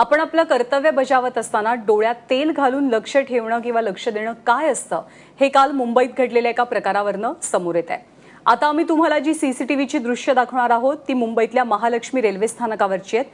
आपण आपलं कर्तव्य बजावत असताना डोळ्यात तेल घालून लक्ष ठेवणं किंवा लक्ष देणं काय असतं हे काल मुंबईत घडलेल्या एका प्रकारावरनं समोर येत आहे आता आम्ही तुम्हाला जी सीसीटीव्हीची दृश्य दाखवणार आहोत ती मुंबईतल्या महालक्ष्मी रेल्वे स्थानकावरची आहेत.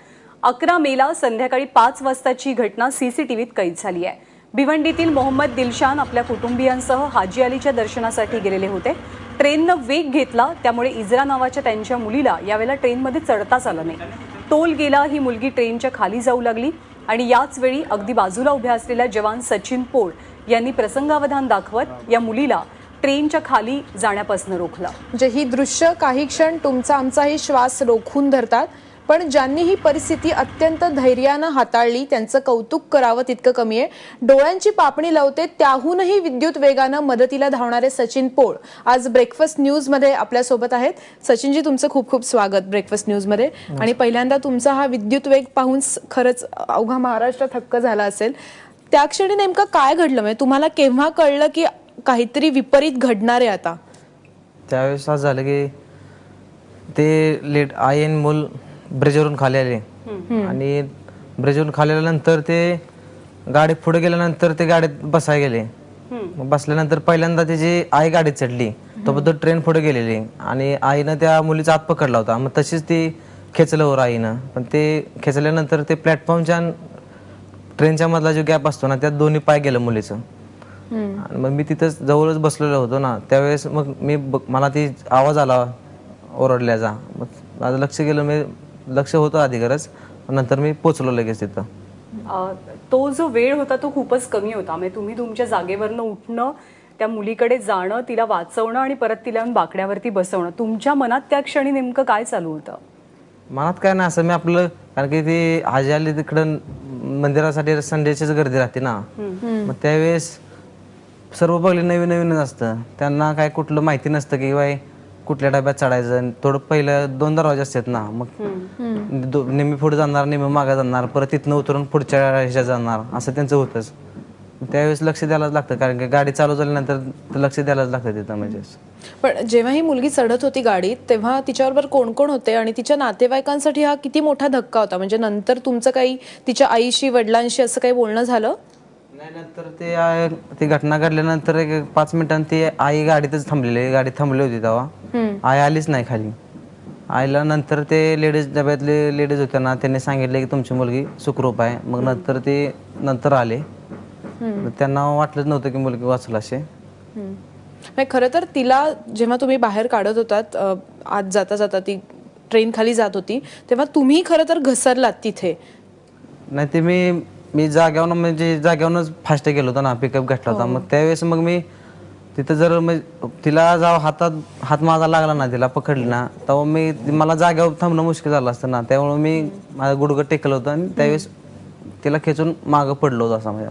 अकरा मेला संध्याकाळी पाच वाजताची घटना सीसीटीव्हीत कैद झाली आहे. भिवंडीतील मोहम्मद दिलशान आपल्या कुटुंबियांसह हाजी अलीच्या दर्शनासाठी गेलेले होते. ट्रेननं वेग घेतला त्यामुळे इजरा नावाच्या त्यांच्या मुलीला यावेळेला ट्रेनमध्ये चढताच आलं नाही. तोल गेला ही मुलगी ट्रेनच्या खाली जाऊ लागली आणि याच वेळी अगदी बाजूला उभ्या असलेल्या जवान सचिन पोळ यांनी प्रसंगावधान दाखवत या मुलीला ट्रेनच्या खाली जाण्यापासून रोखलं. म्हणजे ही दृश्य काही क्षण तुमचा आमचाही श्वास रोखून धरतात. पण ज्यांनी ही परिस्थिती अत्यंत धैर्यानं हाताळली त्यांचं कौतुक करावं तितकं कमी आहे. डोळ्यांची पापणी लावते त्याहूनही विद्युत वेगानं मदतीला धावणारे सचिन पोळ आज ब्रेकफास्ट न्यूजमध्ये आपल्यासोबत आहेत. सचिनजी तुमचं खूप खूप स्वागत ब्रेकफास्ट न्यूजमध्ये. आणि पहिल्यांदा तुमचा हा विद्युत वेग पाहून खरंच अवघा महाराष्ट्र थक्क झाला असेल. त्या क्षणी नेमकं काय घडलं? म्हणजे तुम्हाला केव्हा कळलं की काहीतरी विपरीत घडणार आहे आता? त्यावेळेस असं झालं की ते लेट आयन मूल ब्रिजवरून खाली आले आणि ब्रिजवरून खाली आल्यानंतर ते गाडी पुढे गेल्यानंतर ते गाडीत बसायला गेले. मग बसल्यानंतर पहिल्यांदा त्याची आई गाडीत चढली तोपर्यंत ट्रेन पुढे गेलेली. आणि आईनं त्या मुलीचा हात पकडला होता. मग तशीच ती खेचलं वर आईनं. पण ते खेचल्यानंतर ते प्लॅटफॉर्मच्या ट्रेनच्या मधला जो गॅप असतो ना त्यात दोन्ही पाय गेलं मुलीचं. आणि मग मी तिथंच जवळच बसलेलो होतो ना त्यावेळेस मग मी मला ती आवाज आला ओरडल्याचा. मग माझं लक्ष गेलं मी लक्ष होतं आधी गरज. नंतर मी पोचलो लगेच तिथं. अ, तो जो वेळ होता तो खूपच कमी होता. म्हणजे तुम्ही तुमच्या जागेवरनं उठणं त्या मुलीकडे जाणं तिला वाचवणं आणि परत तिला येऊन बाकड्यावरती बसवणं. तुमच्या मनात त्या क्षणी नेमकं काय चालू होतं? मनात काय नाही असं. मी आपलं कारण की ती आजी आली तिकडं मंदिरासाठी संडेचीच गर्दी राहते ना. मग त्यावेळेस सर्व बघले नवीन नवीनच असतं. त्यांना काय कुठलं माहिती नसतं की बाय कुठल्या डब्यात चढायचं आणि थोडं पहिलं दोन दरवाजे असतात ना मग दो- नेहमी पुढे जाणार नेहमी मागे जाणार परत तिथनं उतरून पुढच्या ह्याच्यात जाणार असं त्यांचं होतंच. त्यावेळेस लक्ष द्यायलाच लागतं कारण की गाडी चालू झाल्यानंतर लक्ष द्यायलाच लागतं तिथं म्हणजे. पण जेव्हा ही मुलगी चढत होती गाडीत तेव्हा तिच्याबरोबर कोण कोण होते आणि तिच्या नातेवाईकांसाठी हा किती मोठा धक्का होता? म्हणजे नंतर तुमचं काही तिच्या आईशी वडिलांशी असं काही बोलणं झालं? नाही नंतर ते ती घटना घडल्यानंतर एक पाच मिनिटांनी ती आई गाडीतच थांबलेली गाडी थांबली होती तेव्हा. आई आलीच नाही खाली. आईला नंतर ते लेडीज डब्यातले लेडीज होते ना त्यांनी सांगितले की तुमची मुलगी सुखरूप आहे. मग नंतर ते नंतर आले. मग त्यांना वाटलंच नव्हतं की मुलगी वाचलं असे. हम्म. म्हणजे खरं तर तिला जेव्हा तुम्ही बाहेर काढत होतात अ, आत जाता जाता ती ट्रेन खाली जात होती तेव्हा तुम्ही खरं तर घसरलात तिथे. नाही ते मी मी जाग्यावर म्हणजे जाग्यावरूनच फास्ट गेलो होतो ना पिकअप घेतला होता. मग त्यावेळेस मग मी तिथं जर म्हणजे तिला जेव्हा हातात हात माझा लागला ना तिला पकडली ना तेव्हा मी मला जाग्यावर थांबणं मुश्किल झालं असतं ना. त्यामुळे मी माझं गुडघं टेकलं होतं आणि त्यावेळेस तिला खेचून मागं पडलो होतो असं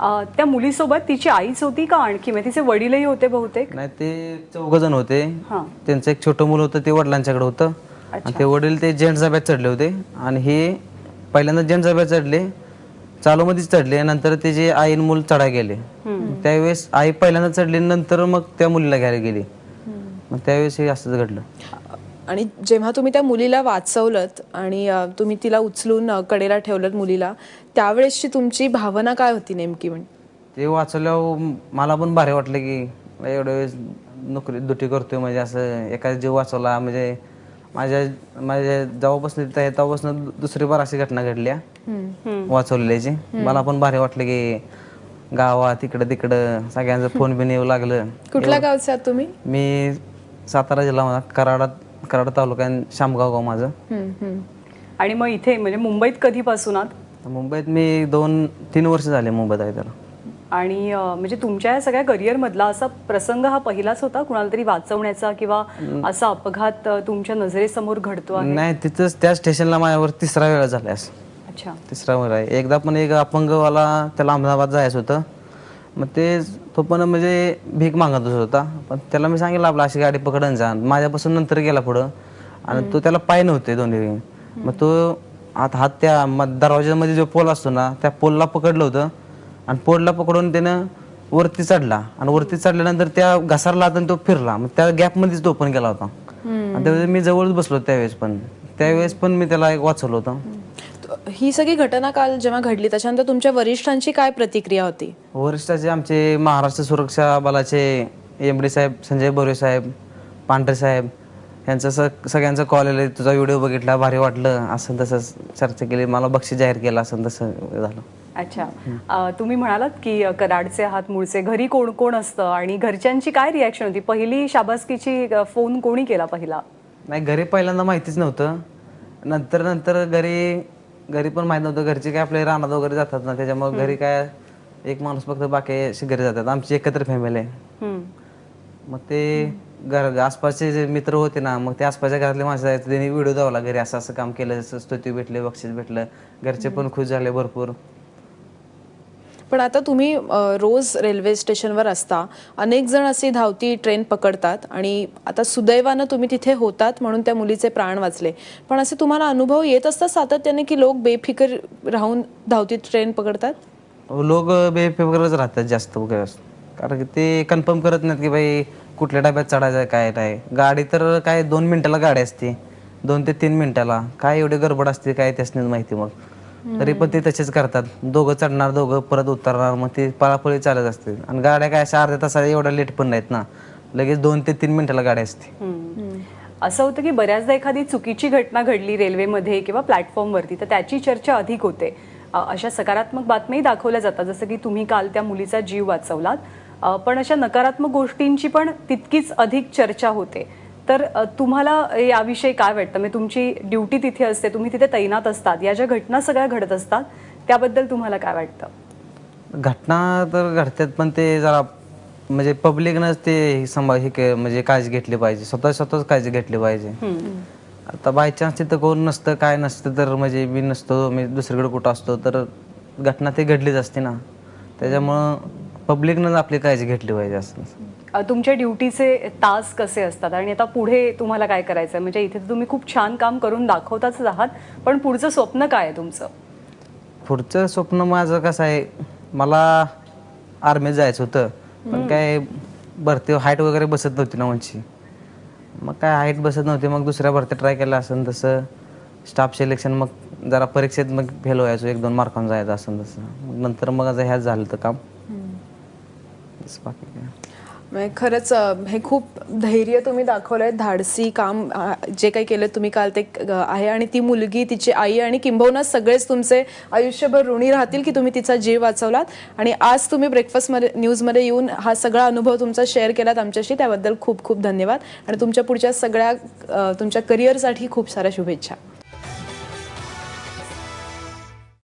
अ, त्या मुलीसोबत तिची आईच होती का आणखी? म्हणजे तिचे वडीलही होते बहुतेक? नाही ते चौघ जण होते. हां. त्यांचं एक छोटं मुलं होतं ते वडिलांच्याकडे होतं. आणि ते वडील ते जेंट्स डब्यात चढले होते. आणि हे पहिल्यांदा जेंट्स डब्यात चढले. चालूमध्येच चढले नंतर त्याचे आई आणि मूल चढाय गेले त्यावेळेस आई पहिल्यांदा चढली नंतर मग त्या मुलीला घ्यायला गेली. मग त्यावेळेस हे असंच घडलं. आणि जेव्हा तुम्ही त्या मुलीला वाचवलत आणि तुम्ही तिला उचलून कडेला ठेवलत मुलीला त्यावेळेसची तुमची भावना काय होती नेमकी म्हणजे ते वाचल्यावर मला पण भारी वाटलं की एवढ्या वेळेस नोकरी दुटी करतोय म्हणजे असं एखादा जीव वाचवला म्हणजे माझ्या माझ्या जेव्हापासून तिथं आहे तेव्हापासून दुसरी बार अशी घटना घडल्या वाचवलेल्याची मला पण भारी वाटलं की गावात इकडं तिकडं सगळ्यांचं फोन बिन येऊ लागलं. कुठल्या गावचे आहात तुम्ही? मी सातारा जिल्हा माझा कराडा कराड तालुका आणि शामगाव गाव माझं. आणि मग इथे म्हणजे मुंबईत कधीपासून आहात? मुंबईत मी दोन तीन वर्ष झाले मुंबईत आहे त्याला. आणि म्हणजे तुमच्या या सगळ्या करिअर मधला असा प्रसंग हा पहिलाच होता? कुणाला तरी वाचवण्याचा किंवा असा अपघात तुमच्या नजरेसमोर घडतो आहे? नाही तिथंच त्या स्टेशनला माझ्यावर तिसरा वेळा झाला अच्छा. तिसरा वेळा. आहे एकदा पण एक अपंगवाला त्याला अहमदाबाद जायचं होतं. मग ते तो पण म्हणजे भीक मागत होता. पण त्याला मी सांगितलं आपलं अशी गाडी पकडून जा. माझ्यापासून नंतर गेला पुढं. आणि तो त्याला पाय नव्हते दोन्ही. मग तो हात हात त्या दरवाज्यामध्ये जो पोल असतो ना त्या पोलला पकडलं होतं. आणि पोलला पकडून त्यानं वरती चढला. आणि वरती चढल्यानंतर त्या घसारला आणि तो फिरला. मग त्या गॅपमध्येच तो पण गेला होता. आणि त्यावेळेस मी जवळच बसलो त्यावेळेस पण. त्यावेळेस पण मी त्याला एक वाचवलं होतं. ही सगळी घटना काल जेव्हा घडली त्याच्यानंतर तुमच्या वरिष्ठांची काय प्रतिक्रिया होती? वरिष्ठाचे आमचे महाराष्ट्र सुरक्षा बलाचे एम डी साहेब संजय बोरे साहेब पांढरे साहेब यांचं सगळ्यांचं कॉल आले. तुझा व्हिडिओ बघितला भारी वाटलं. असं तसं चर्चा केली. मला बक्षीस जाहीर केलं. असं तसं झालं. अच्छा. तुम्ही म्हणालात की कराडचे आहात मूळचे. घरी कोण कोण असतं? आणि घरच्यांची काय रिॲक्शन होती? पहिली शाबासकीची फोन कोणी केला पहिला? नाही घरी पहिल्यांदा माहितीच नव्हतं. नंतर नंतर घरी घरी पण माहीत नव्हतं. घरचे काय आपले रानात वगैरे जातात ना त्याच्यामुळे घरी काय एक माणूस फक्त बाकी घरी जातात. आमची एकत्र फॅमिली आहे. मग ते घर आसपासचे जे मित्र होते ना मग ते आसपासच्या घरातले माणसं आहेत त्यांनी व्हिडिओ दावला घरी असं असं काम केलं स्तुती भेटले बक्षीस भेटलं. घरचे पण खुश झाले भरपूर. पण आता तुम्ही रोज रेल्वे स्टेशनवर असता. अनेक जण असे धावती ट्रेन पकडतात आणि आता सुदैवानं तुम्ही तिथे होतात म्हणून त्या मुलीचे प्राण वाचले. पण असे तुम्हाला अनुभव येत असतात सातत्याने की लोक बेफिकर राहून धावती ट्रेन पकडतात? लोक बेफिकरच राहतात जास्त वगैरे कारण की ते कन्फर्म करत नाहीत की बाई कुठल्या डब्यात चढायचं आहे, काय नाही. गाडी तर काय दोन मिनिटाला गाडी असते. दोन ते तीन मिनिटाला. काय एवढी गडबड असते काय त्यासनीच माहिती मग. तरी पण ते तसेच करतात. दोघं चढणार दोघं परत उतरणार मग ते पळापळी चालत असते. आणि गाड्या काय अशा अर्ध्या तासाला एवढ्या लेट पण नाहीत ना. लगेच दोन ते तीन मिनिटाला गाडी असते. असं होतं की बऱ्याचदा एखादी चुकीची घटना घडली रेल्वेमध्ये किंवा प्लॅटफॉर्मवरती तर त्याची चर्चा अधिक होते. अशा सकारात्मक बातम्याही दाखवल्या जातात. जसं की तुम्ही काल त्या मुलीचा जीव वाचवलात. पण अशा नकारात्मक गोष्टींची पण तितकीच अधिक चर्चा होते. तर तुम्हाला याविषयी काय वाटतं? म्हणजे तुमची ड्युटी तिथे असते तुम्ही तिथे तैनात असतात या ज्या घटना सगळ्या घडत असतात त्याबद्दल तुम्हाला काय वाटतं? घटना तर घडतात पण ते जरा म्हणजे पब्लिकनंच ते सांभाळ हे म्हणजे काळजी घेतली पाहिजे. स्वतः स्वतःच काळजी घेतली पाहिजे. आता बाय चान्स तिथं कोण नसतं काय नसतं तर म्हणजे मी नसतो मी दुसरीकडे कुठं असतो तर घटना ते घडलीच असते ना. त्याच्यामुळं पब्लिकनं आपली काळजी घेतली पाहिजे असं. तुमच्या ड्युटीचे तास कसे असतात? आणि आता पुढे तुम्हाला काय करायचं आहे म्हणजे इथे तुम्ही खूप छान काम करून दाखवताच आहात पण पुढचं स्वप्न काय आहे तुमचं? पुढचं स्वप्न माझं कसं आहे मला आर्मीत जायचं होतं पण काय भरती हाईट वगैरे बसत नव्हती ना उंची मग काय हाईट बसत नव्हती मग दुसऱ्या भरती ट्राय केलं असं तसं. स्टाफ सिलेक्शन मग जरा परीक्षेत मग फेल व्हायचो एक दोन मार्कांना जायचं असं तसं. नंतर मग आता ह्याच झालं तर काम. बाकी काय. म्हणजे खरंच हे खूप धैर्य तुम्ही दाखवलंय. धाडसी काम जे काही केलं तुम्ही काल ते आहे. आणि ती मुलगी तिची आई आणि किंबहुना सगळेच तुमचे आयुष्यभर ऋणी राहतील की तुम्ही तिचा जीव वाचवलात. आणि आज तुम्ही ब्रेकफास्टमध्ये न्यूजमध्ये येऊन हा सगळा अनुभव तुमचा शेअर केलात आमच्याशी. त्याबद्दल खूप खूप धन्यवाद. आणि तुमच्या पुढच्या सगळ्या तुमच्या करिअरसाठी खूप साऱ्या शुभेच्छा.